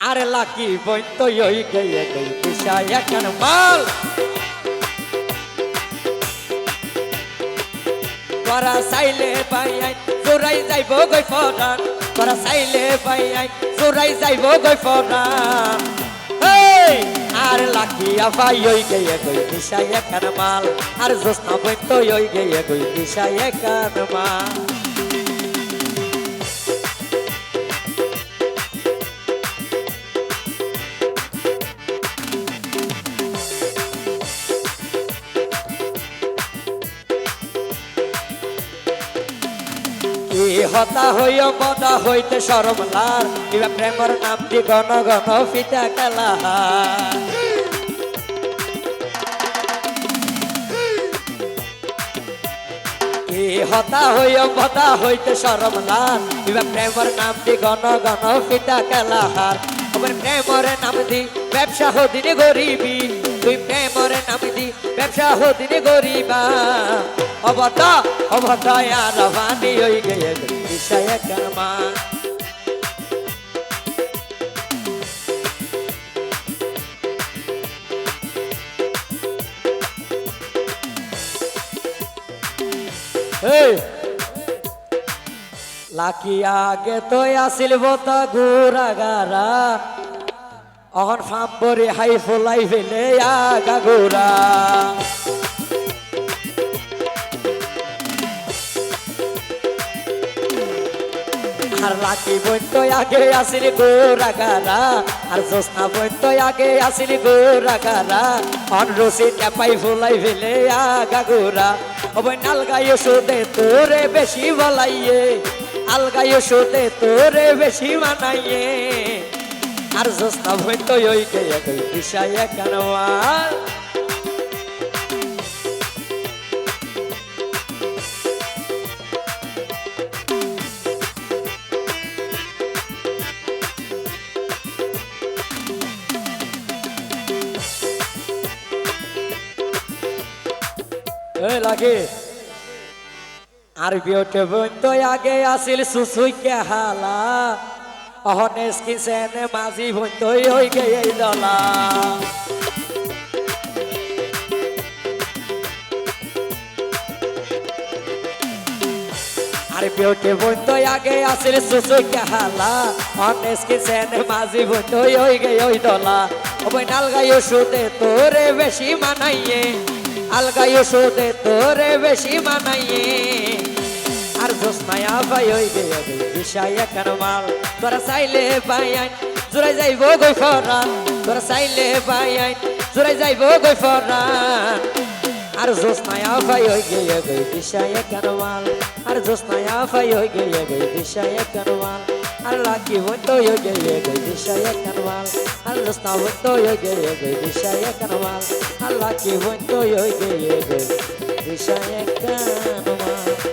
আরে লাকি বই তো ওই গিয়ে গই দিশা এখন মাল করা সাইলে বাই আই জোরাই যাইব গই ফরান করা সাইলে বাই আই জোরাই যাইব গই ফরান আর লাকি আফাই ওই গিয়ে গই দিশা এখন মাল আর জোসনা বই তো ওই গিয়ে গই দিশা এখন মাল কি হতা হইও মদা হইতে সরমলার কিবা প্রেমর নাম দি গণ গণ ফিতা খেলা কি হতা মদা হইতে সরমলার কিবা প্রেমর নাম দি গণ গণ ফিতা খেলা হার। আমার প্রেমর নাম দি ব্যবসা হদিনে গরিবি। তুই প্রেমর নাম দি, ব্যবসা হদিনে গরিবা। অবতা অবতা, আর ভানি হই গয়ে বিষয় কর্মা লাকি আগে তো আসিল বতা গুড়া গারা অহন ফাম্বরি হাই ফলাই ফেলে আগা গুড়া আর লাকি বইন আগে আসিল গোরা গারা আর জোসনা বইন আগে আসিল গোরা গারা অন রসি টেপাই ফুলাই ফেলে আগা গোরা ওই নালগাই সুদে তোরে বেশি বলাইয়ে আলগাই সুদে তোরে বেশি মানাইয়ে আর জোসনা বইন ওই দিশায় কানওয়াল এই লাগে। আর বিউটি বন্ধ আগে আসিল সুসুই কে হালা। অহনেস কি সেনে মাঝি বন্ধ হই গে এই দলা। আর বিউটি বন্ধ আগে আসিল সুসুই কে হালা অহনেস কি সেনে মাঝি বন্ধ হই গে ওই দলা। ওই নাল গাইও সুদে তোরে বেশি মানাইয়ে। আলগাইও সুদে তোরে বেশি মানাইয়ে। জোসনায়া ভাই গে বিষয় এখন মাল। তোরা চাইলে পাই আইন জোরাই যাইব গই ফরান। তোরা চাইলে পাই আইন জোরাই যাইব গই ফরান। আর জোসনায়া ভাই ওই গে গই বিষয় এখন মাল। আর জোসনায়া ভাই ওই গে গই বিষয় এখন মাল। আর লাকি বন্ধ ওই গে গই বিষয় এখন মাল। আর জোসনা বন্ধ ওই গে গই বিষয় এখন মাল। আর লাকি বন্ধ ওই গে গই বিষয় এখন মাল।